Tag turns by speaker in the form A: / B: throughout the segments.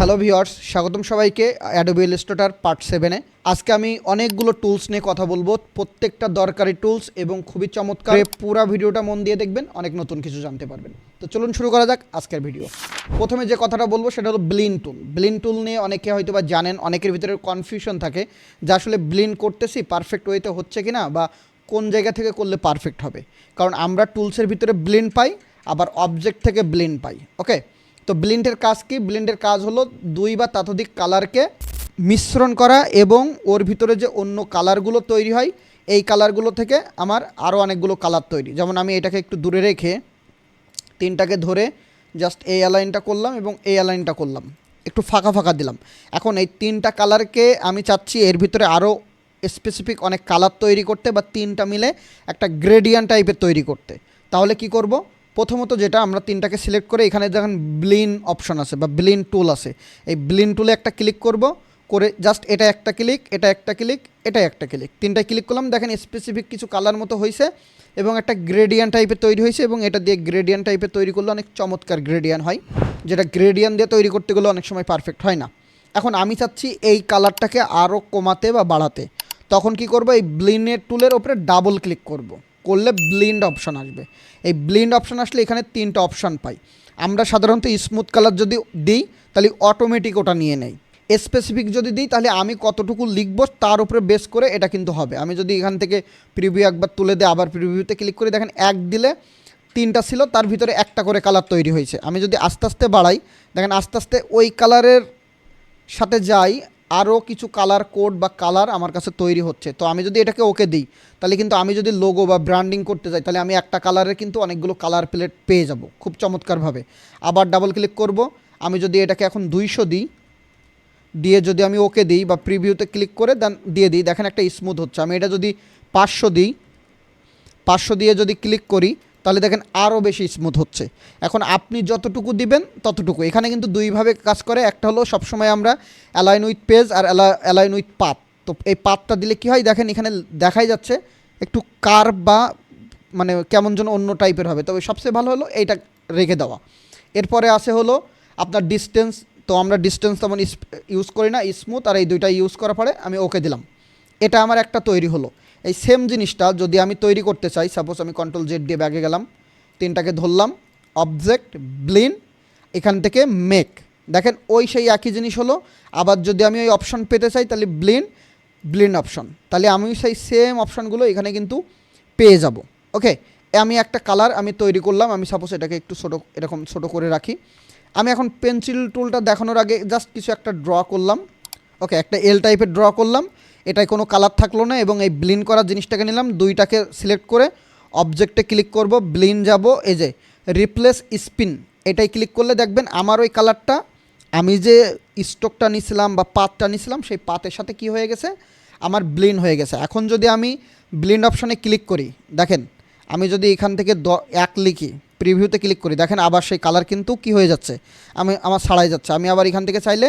A: Hello viewers স্বাগতম সবাইকে Adobe Illustrator part সেভেনে আজকে আমি অনেকগুলো টুলস নিয়ে কথা বলব। প্রত্যেকটা দরকারি টুলস এবং খুবই চমৎকার পুরো ভিডিওটা মন দিয়ে দেখবেন, অনেক নতুন কিছু জানতে পারবেন। তো চলুন শুরু করা যাক আজকের ভিডিও প্রথমে যে কথাটা বলব, সেটা হলো ব্লিন টুল ব্লিন টুল নিয়ে অনেকে হয়তো বা জানেন, অনেকের ভিতরে কনফিউশন থাকে যে আসলে ব্লিন করতেছি পারফেক্ট ওয়েতে হচ্ছে কি না বা কোন জায়গা থেকে করলে পারফেক্ট হবে। কারণ আমরা টুলসের ভিতরে ব্লিন পাই, আবার অবজেক্ট থেকে ব্লিন পাই ওকে তো ব্লিন্ডের কাজ কি? ব্লিন্ডের কাজ হলো দুই বা ততোধিক কালারকে মিশ্রণ করা এবং ওর ভিতরে যে অন্য কালারগুলো তৈরি হয়, এই কালারগুলো থেকে আমার আরও অনেকগুলো কালার তৈরি। যেমন আমি এটাকে একটু দূরে রেখে তিনটাকে ধরে জাস্ট এই অ্যালাইনটা করলাম এবং এই অ্যালাইনটা করলাম। একটু ফাঁকা ফাঁকা দিলাম। এখন এই তিনটা কালারকে আমি চাচ্ছি এর ভিতরে আরও স্পেসিফিক অনেক কালার তৈরি করতে বা তিনটা মিলে একটা গ্রেডিয়ান টাইপের তৈরি করতে। তাহলে কি করব? প্রথমত যেটা আমরা তিনটাকে সিলেক্ট করে এখানে যখন ব্লিন অপশন আছে বা ব্লিন টুল আছে। এই ব্লিন টুলে একটা ক্লিক করব, করে জাস্ট এটা একটা ক্লিক এটা একটা ক্লিক এটা একটা ক্লিক তিনটায় ক্লিক করলাম, দেখেন স্পেসিফিক কিছু কালার মতো হয়েছে এবং একটা গ্রেডিয়ান টাইপের তৈরি হয়েছে এবং এটা দিয়ে গ্রেডিয়ান টাইপের তৈরি করলে অনেক চমৎকার গ্রেডিয়ান হয়। যেটা গ্রেডিয়ান দিয়ে তৈরি করতে গেলে অনেক সময় পারফেক্ট হয় না। এখন আমি চাচ্ছি এই কালারটাকে আরও কমাতে বা বাড়াতে। তখন কি করব? এই ব্লিনের টুলের ওপরে ডাবল ক্লিক করব। করলে ব্লিন্ড অপশন আসবে। এই ব্লিন্ড অপশন আসলে এখানে তিনটা অপশন পাই। আমরা সাধারণত স্মুথ কালার যদি দিই, তাহলে অটোমেটিক ওটা নিয়ে নেই। স্পেসিফিক যদি দিই, তাহলে আমি কতটুকু লিখব তার উপরে বেস করে এটা কিন্তু হবে। আমি যদি এখান থেকে প্রিভিউ একবার তুলে দিই, আবার প্রিভিউতে ক্লিক করে, দেখেন এক দিলে তিনটা ছিল, তার ভিতরে একটা করে কালার তৈরি হয়েছে। আমি যদি আস্তে আস্তে বাড়াই, দেখেন আস্তে আস্তে ওই কালারের সাথে যাই আরও কিছু কালার কোড বা কালার আমার কাছে তৈরি হচ্ছে। তো আমি যদি এটাকে ওকে দিই, তাহলে কিন্তু আমি যদি লোগো বা ব্র্যান্ডিং করতে যাই, তাহলে আমি একটা কালারের কিন্তু অনেকগুলো কালার প্লেট পেয়ে যাব, খুব চমৎকারভাবে। আবার ডাবল ক্লিক করব, আমি যদি এটাকে এখন দুইশো দিই, দিয়ে যদি আমি ওকে দিই বা প্রিভিউতে ক্লিক করে দেন দিয়ে দিই। দেখেন একটা স্মুথ হচ্ছে। আমি এটা যদি পাঁচশো দিই, পাঁচশো দিয়ে যদি ক্লিক করি তাহলে দেখেন আরও বেশি স্মুথ হচ্ছে। এখন আপনি যতটুকু দিবেন ততটুকু। এখানে কিন্তু দুইভাবে কাজ করে, একটা হলো সবসময় আমরা অ্যালাইন উইথ পেজ আর অ্যালাইন উইথ পাত তো এই পাতটা দিলে কি হয়? দেখেন এখানে দেখাই যাচ্ছে একটু কার বা মানে কেমন যেন অন্য টাইপের হবে। তবে সবচেয়ে ভালো হলো এইটা রেখে দেওয়া। এরপরে আসে হলো আপনার ডিস্টেন্স তো আমরা ডিস্টেন্স তেমন ইউজ করি না স্মুথ আর এই দুইটা ইউজ করার পরে আমি ওকে দিলাম। এটা আমার একটা তৈরি হলো। এই সেম জিনিসটা যদি আমি তৈরি করতে চাই সাপোজ আমি কন্ট্রোল জেড দিয়ে ব্যাগে গেলাম, তিনটাকে ধরলাম অবজেক্ট ব্লিন এখান থেকে মেক দেখেন, ওই সেই একই জিনিস হলো, আবার যদি আমি ওই অপশন পেতে চাই, তাহলে ব্লিন ব্লিন অপশন তাহলে আমি সেই সেম অপশনগুলো এখানে কিন্তু পেয়ে যাব। ওকে আমি একটা কালার আমি তৈরি করলাম, আমি সাপোজ এটাকে একটু ছোটো, এরকম ছোটো করে রাখি। আমি এখন পেন্সিল টুলটা দেখানোর আগে জাস্ট কিছু একটা ড্র করলাম। ওকে একটা এল টাইপের ড্র করলাম। এটায় কোনো কালার থাকল না এবং এই ব্লিন করার জিনিসটাকে নিলাম, দুইটাকে সিলেক্ট করে অবজেক্টে ক্লিক করব ব্লিন যাব, এই যে রিপ্লেস স্পিন এটাই ক্লিক করলে দেখবেন আমার ওই কালারটা আমি যে স্টোকটা নিছিলাম বা পাতটা নিছিলাম, সেই পাতের সাথে কি হয়ে গেছে? আমার ব্লিন হয়ে গেছে। এখন যদি আমি ব্লিন অপশনে ক্লিক করি, দেখেন, আমি যদি এখান থেকে দ, এক লিখি প্রিভিউতে ক্লিক করি, দেখেন আবার সেই কালার কিন্তু কি হয়ে যাচ্ছে? আমি, আমার ছাড়াই যাচ্ছে। আমি আবার এখান থেকে চাইলে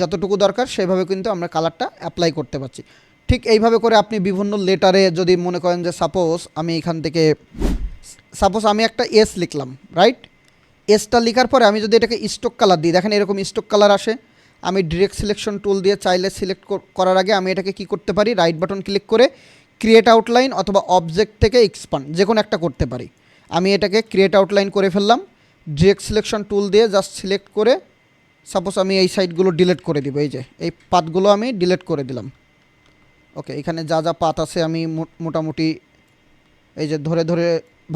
A: যতটুকু দরকার সেভাবে কিন্তু আমরা কালারটা অ্যাপ্লাই করতে পারছি। ঠিক এইভাবে করে আপনি বিভিন্ন লেটারে যদি মনে করেন যে সাপোজ আমি এখান থেকে সাপোজ আমি একটা এস লিখলাম রাইট এসটা লেখার পরে আমি যদি এটাকে স্টোক কালার দিই, দেখেন এরকম স্টোক কালার আসে। আমি ডিরেক্ট সিলেকশন টুল দিয়ে চাইলে সিলেক্ট করার আগে আমি এটাকে কি করতে পারি? রাইট বাটন ক্লিক করে ক্রিয়েট আউটলাইন অথবা অবজেক্ট থেকে এক্সপান্ড যে কোনো একটা করতে পারি। আমি এটাকে ক্রিয়েট আউটলাইন করে ফেললাম। ডিরেক্ট সিলেকশন টুল দিয়ে জাস্ট সিলেক্ট করে সাপোজ আমি এই সাইডগুলো ডিলেট করে দিব, এই যে, এই পাতগুলো আমি ডিলেট করে দিলাম। ওকে এখানে যা যা পাত আছে আমি মোটামুটি এই যে ধরে ধরে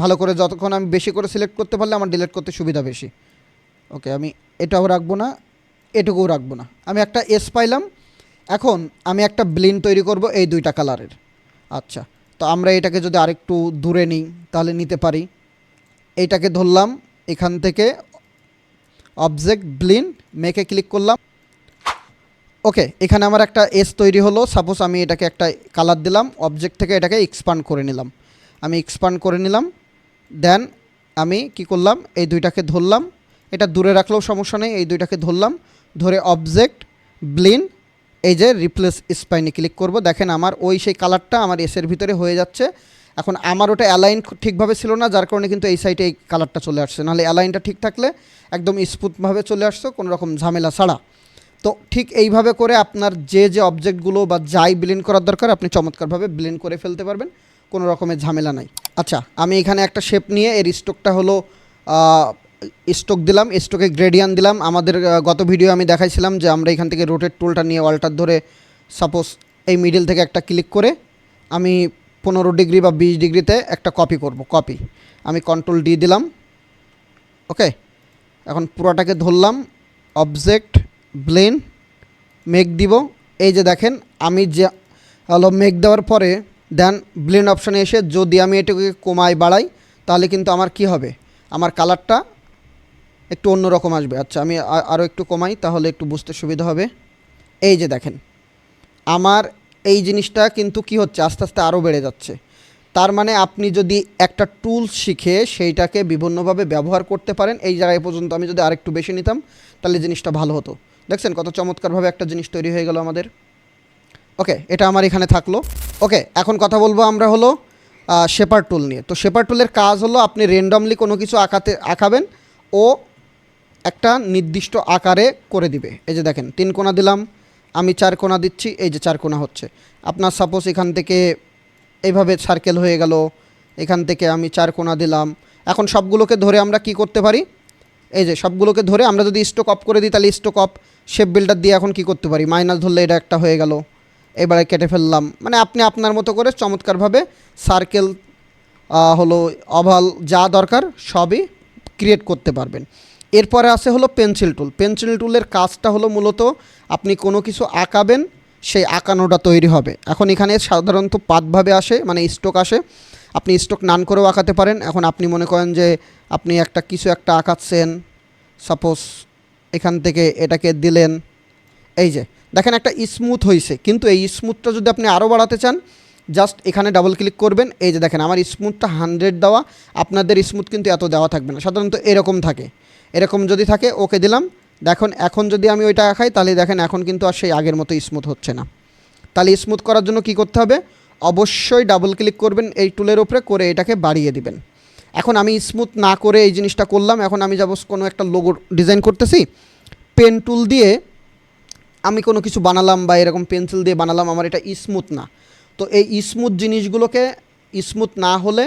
A: ভালো করে যতক্ষণ আমি বেশি করে সিলেক্ট করতে পারলে আমার ডিলেট করতে সুবিধা বেশি। ওকে আমি এটাও রাখব না, এটুকুও রাখব না। আমি একটা এস পাইলাম, এখন আমি একটা ব্লিন তৈরি করব এই দুইটা কালারের আচ্ছা তো আমরা এটাকে যদি আরেকটু দূরে নিই, তাহলে নিতে পারি। এইটাকে ধরলাম, এখান থেকে অবজেক্ট ব্লিন মেকে ক্লিক করলাম। ওকে এখানে আমার একটা এস তৈরি হলো। সাপোজ আমি এটাকে একটা কালার দিলাম অবজেক্ট থেকে এটাকে এক্সপান্ড করে নিলাম। আমি এক্সপান্ড করে নিলাম দেন আমি কি করলাম? এই দুইটাকে ধরলাম। এটা দূরে রাখলেও সমস্যা নেই, এই দুইটাকে ধরলাম। ধরে অবজেক্ট ব্লিন এই যে রিপ্লেস স্পাইনে ক্লিক করব। দেখেন আমার ওই সেই কালারটা আমার এসের ভিতরে হয়ে যাচ্ছে। এখন আমার ওটা অ্যালাইন ঠিকভাবে ছিল না, যার কারণে কিন্তু এই সাইডে এই কালারটা চলে আসছে। নাহলে অ্যালাইনটা ঠিক থাকলে একদম স্মুথভাবে চলে আসছো কোনো রকম ঝামেলা ছাড়া। তো ঠিক এইভাবে করে আপনার যে যে অবজেক্টগুলো বা যাই ব্লেন্ড করার দরকার, আপনি চমৎকারভাবে ব্লেন্ড করে ফেলতে পারবেন, কোনো রকমের ঝামেলা নাই। আচ্ছা আমি এখানে একটা শেপ নিয়ে, এর স্টোকটা হলো স্টোক দিলাম স্টোকে গ্রেডিয়ান দিলাম। আমাদের গত ভিডিও আমি দেখাইছিলাম যে আমরা এখান থেকে রোটেট টুলটা নিয়ে ওয়ালটার ধরে সাপোজ এই মিডিল থেকে একটা ক্লিক করে আমি পনেরো ডিগ্রি বা বিশ ডিগ্রিতে একটা কপি করব কপি আমি কন্ট্রোল ডি দিলাম ওকে এখন পুরোটাকে ধরলাম অবজেক্ট ব্লেন মেক দিব। এই যে দেখেন, আমি যে, হলো মেক দেওয়ার পরে দেন ব্লেন্ড অপশানে এসে যদি আমি এটাকে কমাই বাড়াই, তাহলে কিন্তু আমার কি হবে? আমার কালারটা একটু অন্যরকম আসবে। আচ্ছা আমি আরও একটু কমাই, তাহলে একটু বুঝতে সুবিধা হবে। এই যে দেখেন, আমার এই জিনিসটা কিন্তু কি হচ্ছে? আস্তে আস্তে আরও বেড়ে যাচ্ছে। তার মানে আপনি যদি একটা টুল শিখে সেইটাকে বিভিন্নভাবে ব্যবহার করতে পারেন, এই জায়গায় পর্যন্ত আমি যদি আরেকটু বেশি নিতাম, তাহলে জিনিসটা ভালো হতো। দেখছেন কত চমৎকারভাবে একটা জিনিস তৈরি হয়ে গেল আমাদের। ওকে, এটা আমার এখানে থাকল। ওকে, এখন কথা বলব আমরা হলো শেপার টুল নিয়ে। তো শেপার টুলের কাজ হলো আপনি র্যান্ডমলি কোনো কিছু আঁকাতে, আঁকাবেন, ও একটা নির্দিষ্ট আকারে করে দিবে। এই যে দেখেন, তিন কোণা দিলাম আমি চার কোণা দিচ্ছি, এই যে চার কোণা হচ্ছে। আপনার সাপোজ এখান থেকে এইভাবে সার্কেল হয়ে গেল, এখান থেকে আমি চার কোণা দিলাম। এখন সবগুলোকে ধরে আমরা কি করতে পারি? এই যে সবগুলোকে ধরে আমরা যদি স্টোক অফ করে দিই, তাহলে স্টোক অফ শেপ বিল্ডার দিয়ে এখন কি করতে পারি? মাইনাস ধরলে এটা একটা হয়ে গেল। এবারে কেটে ফেললাম। মানে আপনি আপনার মতো করে চমৎকারভাবে সার্কেল হলো অভাল যা দরকার সবই ক্রিয়েট করতে পারবেন। এরপরে আছে হলো পেন্সিল টুল। পেন্সিল টুলের কাজটা হলো মূলত আপনি কোনো কিছু আঁকাবেন, সেই আঁকানোটা তৈরি হবে। এখন এখানে সাধারণত পাতভাবে আসে মানে স্টোক আসে। আপনি স্টোক নান করেও আঁকাতে পারেন। এখন আপনি মনে করেন যে আপনি একটা কিছু একটা আঁকাচ্ছেন সাপোজ এখান থেকে এটাকে দিলেন। এই যে, দেখেন একটা স্মুথ হয়েছে কিন্তু এই স্মুথটা যদি আপনি আরও বাড়াতে চান জাস্ট এখানে ডাবল ক্লিক করবেন। এই যে দেখেন, আমার স্মুথটা হান্ড্রেড দেওয়া। আপনাদের স্মুথ কিন্তু এত দেওয়া থাকবে না। সাধারণত এরকম থাকে। এরকম যদি থাকে, ওকে দিলাম। দেখুন, এখন যদি আমি ওইটা আঁকাই তাহলে দেখেন এখন কিন্তু আর সেই আগের মতো স্মুথ হচ্ছে না। তাহলে স্মুথ করার জন্য কি করতে হবে? অবশ্যই ডাবল ক্লিক করবেন এই টুলের উপরে, করে এটাকে বাড়িয়ে দিবেন। এখন আমি স্মুথ না করে এই জিনিসটা করলাম, এখন আমি যাব কোনো একটা লোগো ডিজাইন করতেছি। পেন টুল দিয়ে আমি কোনো কিছু বানালাম বা এরকম পেন্সিল দিয়ে বানালাম, আমার এটা স্মুথ না। তো এই স্মুথ জিনিসগুলোকে স্মুথ না হলে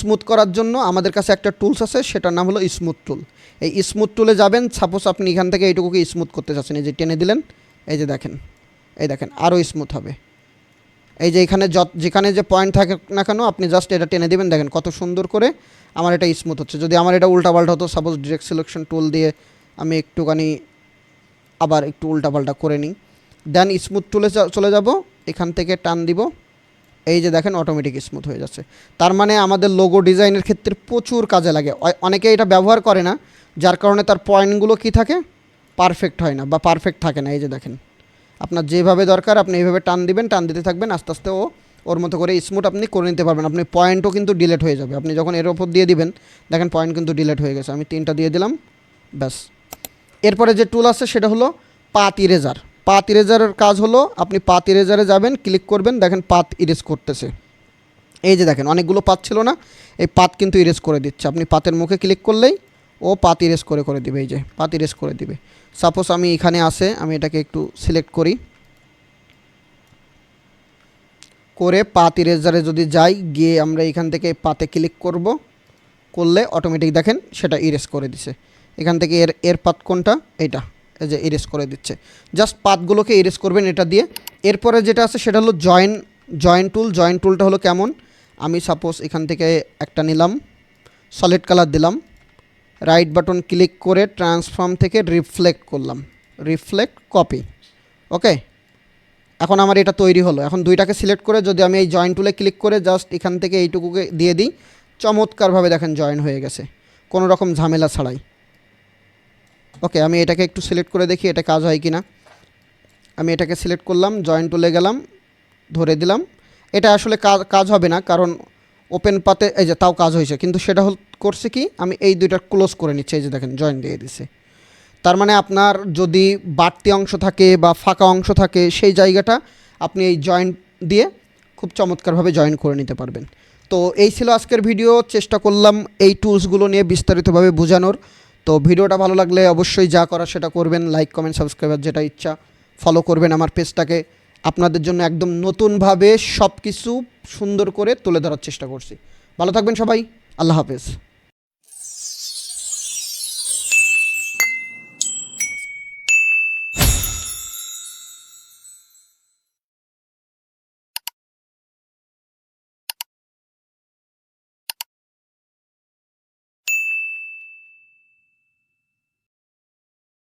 A: স্মুথ করার জন্য আমাদের কাছে একটা টুলস আছে, সেটার নাম হলো স্মুথ টুল। এই স্মুথ টুলে যাবেন, সাপোজ আপনি এখান থেকে এইটুকুকে স্মুথ করতে চাচ্ছেন, এই যে টেনে দিলেন, এই যে দেখেন, এই দেখেন আরও স্মুথ হবে। এই যে এখানে যত, যেখানে যে পয়েন্ট থাকে না কেন, আপনি জাস্ট এটা টেনে দিবেন, দেখেন কত সুন্দর করে আমার এটা স্মুথ হচ্ছে। যদি আমার এটা উল্টাপাল্টা হতো, সাপোজ ডিরেক্ট সিলেকশন টুল দিয়ে আমি একটুখানি আবার একটু উল্টাপাল্টা করে নিই। দেন স্মুথ টুলে চলে যাব, এখান থেকে টান দিব এই যে দেখেন অটোমেটিক স্মুথ হয়ে যাচ্ছে। তার মানে আমাদের লোগো ডিজাইনের ক্ষেত্রে প্রচুর কাজে লাগে। অনেকে এটা ব্যবহার করে না, যার কারণে তার পয়েন্টগুলো কি থাকে? পারফেক্ট হয় না বা পারফেক্ট থাকে না। এই যে দেখেন, আপনার যেভাবে দরকার আপনি এইভাবে টান দিবেন, টান দিতে থাকবেন, আস্তে আস্তে ও ওর মতো করে স্মুথ আপনি করে নিতে পারবেন। আপনি পয়েন্টও কিন্তু ডিলেট হয়ে যাবে। আপনি যখন এর ওপর দিয়ে দিবেন, দেখেন পয়েন্ট কিন্তু ডিলেট হয়ে গেছে। আমি তিনটা দিয়ে দিলাম, ব্যাস। এরপরে যে টুল আছে, সেটা হলো পাত ইরেজার পাত ইরেজারের কাজ হলো, আপনি পাত ইরেজারে যাবেন ক্লিক করবেন, দেখেন পাত ইরেজ করতেছে। এই যে দেখেন, অনেকগুলো পাত ছিল না, এই পাত কিন্তু ইরেজ করে দিচ্ছে। আপনি পাতের মুখে ক্লিক করলেই ও পাত ইরেজ করে করে দিবে, এই যে, পাত ইরেজ করে দিবে। সাপোজ আমি এখানে আসে আমি এটাকে একটু সিলেক্ট করি। করে পাত ইরেজারে যদি যাই, গিয়ে আমরা এখান থেকে পাতে ক্লিক করব। করলে অটোমেটিক দেখেন, সেটা ইরেজ করে দিছে। এখান থেকে এর এর পাত কোনটা? এইটা। এই যে ইরেজ করে দিচ্ছে। জাস্ট পাতগুলোকে ইরেজ করবেন এটা দিয়ে। এরপরে যেটা আছে সেটা হলো জয়েন জয়েন টুল জয়েন টুলটা হলো কেমন? আমি সাপোজ এখান থেকে একটা নিলাম সলিড কালার দিলাম রাইট বাটন ক্লিক করে ট্রান্সফর্ম থেকে রিফ্লেক্ট করলাম। রিফ্লেক্ট কপি ওকে এখন আমার এটা তৈরি হলো। এখন দুইটাকে সিলেক্ট করে যদি আমি এই জয়েন টুলে ক্লিক করে জাস্ট এখান থেকে এইটুকুকে দিয়ে দিই, চমৎকারভাবে দেখেন জয়েন হয়ে গেছে। কোনো রকম ঝামেলা ছাড়াই। ওকে আমি এটাকে একটু সিলেক্ট করে দেখি এটা কাজ হয় কি না আমি এটাকে সিলেক্ট করলাম জয়েন টুলে গেলাম, ধরে দিলাম। এটা আসলে কাজ কাজ হবে না, কারণ ওপেন পাতে এই যে তাও কাজ হয়েছে। কিন্তু সেটা হল, করছে কি, আমি এই দুইটা ক্লোজ করে নিচ্ছি, এই যে দেখেন জয়েন দিয়ে দিছে। তার মানে আপনার যদি বাড়তি অংশ থাকে বা ফাঁকা অংশ থাকে, সেই জায়গাটা আপনি এই জয়েন্ট দিয়ে খুব চমৎকারভাবে জয়েন করে নিতে পারবেন। তো এই ছিল আজকের ভিডিও চেষ্টা করলাম এই টুলসগুলো নিয়ে বিস্তারিতভাবে বোঝানোর। তো ভিডিওটা ভালো লাগলে অবশ্যই যা করা সেটা করবেন লাইক কমেন্ট সাবস্ক্রাইবার যেটা ইচ্ছা ফলো করবেন আমার পেজটাকে আপনাদের জন্য একদম নতুনভাবে সব কিছু সুন্দর করে তুলে ধরার চেষ্টা করছি। ভালো থাকবেন সবাই, আল্লাহ হাফেজ।